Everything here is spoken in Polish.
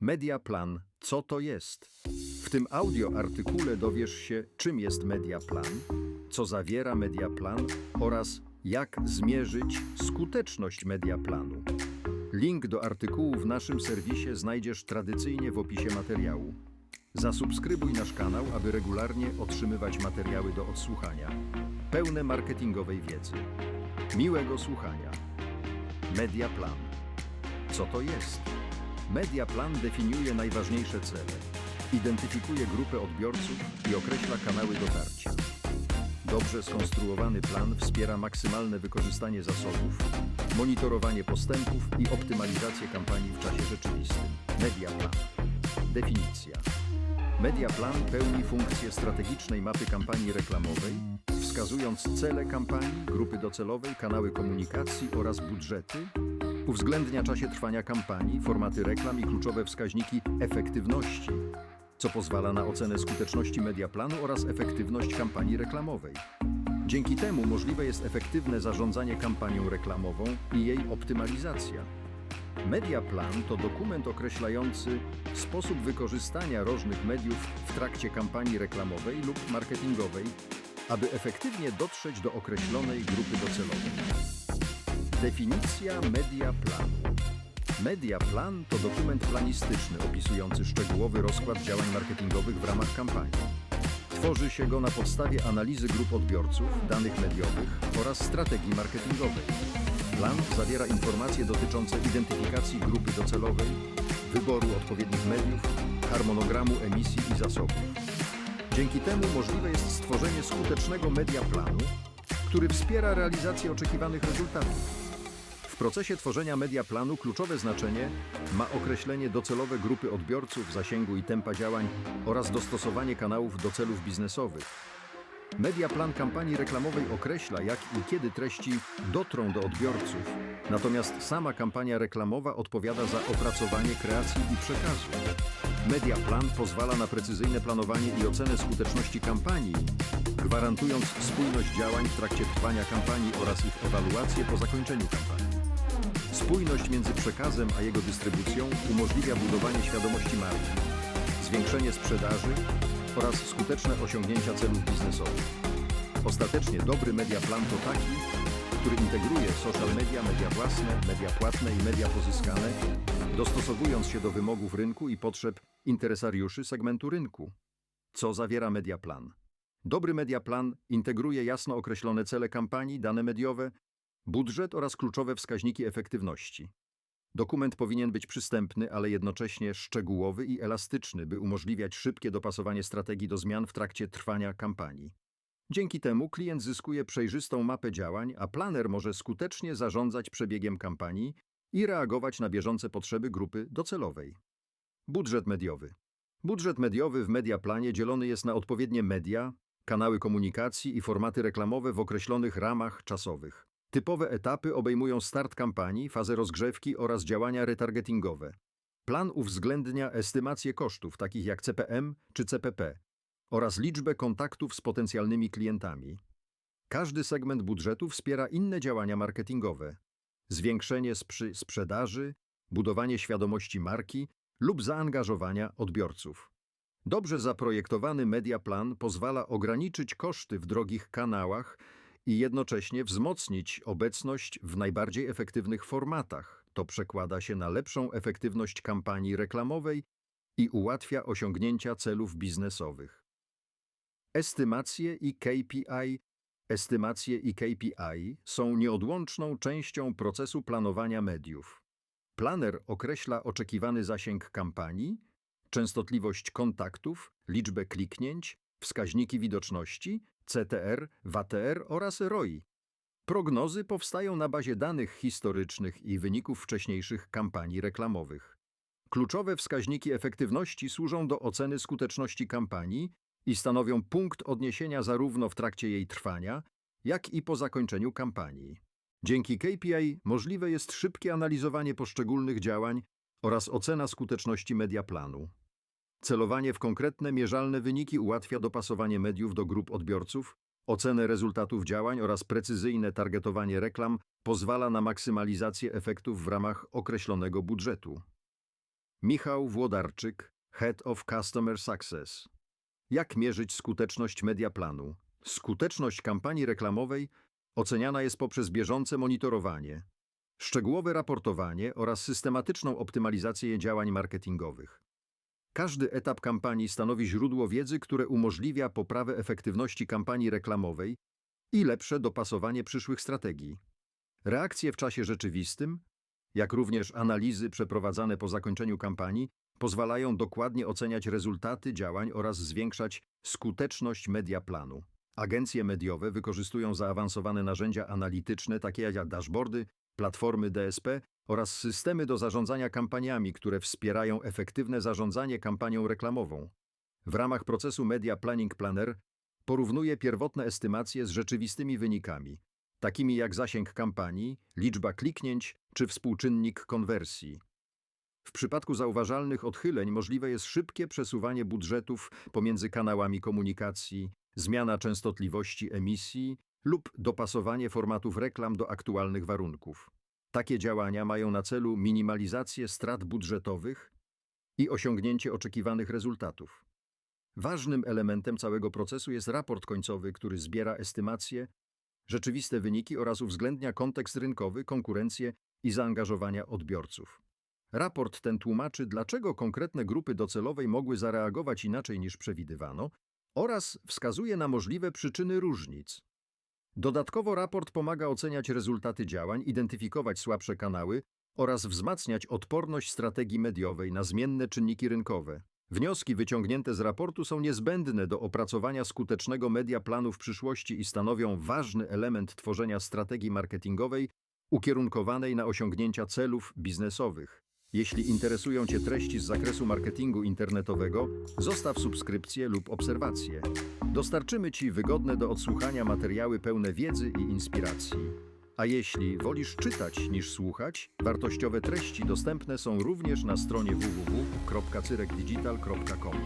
Mediaplan. Co to jest? W tym audioartykule dowiesz się, czym jest mediaplan, co zawiera mediaplan oraz jak zmierzyć skuteczność mediaplanu. Link do artykułu w naszym serwisie znajdziesz tradycyjnie w opisie materiału. Zasubskrybuj nasz kanał, aby regularnie otrzymywać materiały do odsłuchania, pełne marketingowej wiedzy. Miłego słuchania. Mediaplan. Co to jest? Mediaplan definiuje najważniejsze cele, identyfikuje grupę odbiorców i określa kanały dotarcia. Dobrze skonstruowany plan wspiera maksymalne wykorzystanie zasobów, monitorowanie postępów i optymalizację kampanii w czasie rzeczywistym. Mediaplan. Definicja. Mediaplan pełni funkcję strategicznej mapy kampanii reklamowej, wskazując cele kampanii, grupy docelowej, kanały komunikacji oraz budżety, uwzględnia czasie trwania kampanii, formaty reklam i kluczowe wskaźniki efektywności, co pozwala na ocenę skuteczności mediaplanu oraz efektywność kampanii reklamowej. Dzięki temu możliwe jest efektywne zarządzanie kampanią reklamową i jej optymalizacja. Mediaplan to dokument określający sposób wykorzystania różnych mediów w trakcie kampanii reklamowej lub marketingowej, aby efektywnie dotrzeć do określonej grupy docelowej. Definicja mediaplanu. Mediaplan to dokument planistyczny opisujący szczegółowy rozkład działań marketingowych w ramach kampanii. Tworzy się go na podstawie analizy grup odbiorców, danych mediowych oraz strategii marketingowej. Plan zawiera informacje dotyczące identyfikacji grupy docelowej, wyboru odpowiednich mediów, harmonogramu emisji i zasobów. Dzięki temu możliwe jest stworzenie skutecznego mediaplanu, który wspiera realizację oczekiwanych rezultatów. W procesie tworzenia mediaplanu kluczowe znaczenie ma określenie docelowe grupy odbiorców, zasięgu i tempa działań oraz dostosowanie kanałów do celów biznesowych. Mediaplan kampanii reklamowej określa, jak i kiedy treści dotrą do odbiorców, natomiast sama kampania reklamowa odpowiada za opracowanie kreacji i przekazu. Mediaplan pozwala na precyzyjne planowanie i ocenę skuteczności kampanii, gwarantując spójność działań w trakcie trwania kampanii oraz ich ewaluację po zakończeniu kampanii. Spójność między przekazem a jego dystrybucją umożliwia budowanie świadomości marki, zwiększenie sprzedaży oraz skuteczne osiągnięcia celów biznesowych. Ostatecznie dobry mediaplan to taki, który integruje social media, media własne, media płatne i media pozyskane, dostosowując się do wymogów rynku i potrzeb interesariuszy segmentu rynku. Co zawiera mediaplan? Dobry mediaplan integruje jasno określone cele kampanii, dane mediowe, budżet oraz kluczowe wskaźniki efektywności. Dokument powinien być przystępny, ale jednocześnie szczegółowy i elastyczny, by umożliwiać szybkie dopasowanie strategii do zmian w trakcie trwania kampanii. Dzięki temu klient zyskuje przejrzystą mapę działań, a planer może skutecznie zarządzać przebiegiem kampanii i reagować na bieżące potrzeby grupy docelowej. Budżet mediowy. Budżet mediowy w mediaplanie dzielony jest na odpowiednie media, kanały komunikacji i formaty reklamowe w określonych ramach czasowych. Typowe etapy obejmują start kampanii, fazę rozgrzewki oraz działania retargetingowe. Plan uwzględnia estymację kosztów, takich jak CPM czy CPP, oraz liczbę kontaktów z potencjalnymi klientami. Każdy segment budżetu wspiera inne działania marketingowe, zwiększenie sprzy- sprzedaży, budowanie świadomości marki lub zaangażowania odbiorców. Dobrze zaprojektowany mediaplan pozwala ograniczyć koszty w drogich kanałach i jednocześnie wzmocnić obecność w najbardziej efektywnych formatach. To przekłada się na lepszą efektywność kampanii reklamowej i ułatwia osiągnięcia celów biznesowych. Estymacje i KPI Estymacje i KPI są nieodłączną częścią procesu planowania mediów. Planer określa oczekiwany zasięg kampanii, częstotliwość kontaktów, liczbę kliknięć, wskaźniki widoczności, CTR, WTR oraz ROI. Prognozy powstają na bazie danych historycznych i wyników wcześniejszych kampanii reklamowych. Kluczowe wskaźniki efektywności służą do oceny skuteczności kampanii i stanowią punkt odniesienia zarówno w trakcie jej trwania, jak i po zakończeniu kampanii. Dzięki KPI możliwe jest szybkie analizowanie poszczególnych działań oraz ocena skuteczności mediaplanu. Celowanie w konkretne, mierzalne wyniki ułatwia dopasowanie mediów do grup odbiorców, ocenę rezultatów działań oraz precyzyjne targetowanie reklam pozwala na maksymalizację efektów w ramach określonego budżetu. Michał Włodarczyk, Head of Customer Success. Jak mierzyć skuteczność mediaplanu? Skuteczność kampanii reklamowej oceniana jest poprzez bieżące monitorowanie, szczegółowe raportowanie oraz systematyczną optymalizację działań marketingowych. Każdy etap kampanii stanowi źródło wiedzy, które umożliwia poprawę efektywności kampanii reklamowej i lepsze dopasowanie przyszłych strategii. Reakcje w czasie rzeczywistym, jak również analizy przeprowadzane po zakończeniu kampanii, pozwalają dokładnie oceniać rezultaty działań oraz zwiększać skuteczność mediaplanu. Agencje mediowe wykorzystują zaawansowane narzędzia analityczne, takie jak dashboardy, platformy DSP oraz systemy do zarządzania kampaniami, które wspierają efektywne zarządzanie kampanią reklamową. W ramach procesu Media Planning Planner porównuje pierwotne estymacje z rzeczywistymi wynikami, takimi jak zasięg kampanii, liczba kliknięć czy współczynnik konwersji. W przypadku zauważalnych odchyleń możliwe jest szybkie przesuwanie budżetów pomiędzy kanałami komunikacji, zmiana częstotliwości emisji lub dopasowanie formatów reklam do aktualnych warunków. Takie działania mają na celu minimalizację strat budżetowych i osiągnięcie oczekiwanych rezultatów. Ważnym elementem całego procesu jest raport końcowy, który zbiera estymacje, rzeczywiste wyniki oraz uwzględnia kontekst rynkowy, konkurencję i zaangażowania odbiorców. Raport ten tłumaczy, dlaczego konkretne grupy docelowej mogły zareagować inaczej niż przewidywano oraz wskazuje na możliwe przyczyny różnic. Dodatkowo raport pomaga oceniać rezultaty działań, identyfikować słabsze kanały oraz wzmacniać odporność strategii mediowej na zmienne czynniki rynkowe. Wnioski wyciągnięte z raportu są niezbędne do opracowania skutecznego media planu w przyszłości i stanowią ważny element tworzenia strategii marketingowej ukierunkowanej na osiągnięcia celów biznesowych. Jeśli interesują Cię treści z zakresu marketingu internetowego, zostaw subskrypcję lub obserwację. Dostarczymy Ci wygodne do odsłuchania materiały pełne wiedzy i inspiracji. A jeśli wolisz czytać niż słuchać, wartościowe treści dostępne są również na stronie www.cyrekdigital.com.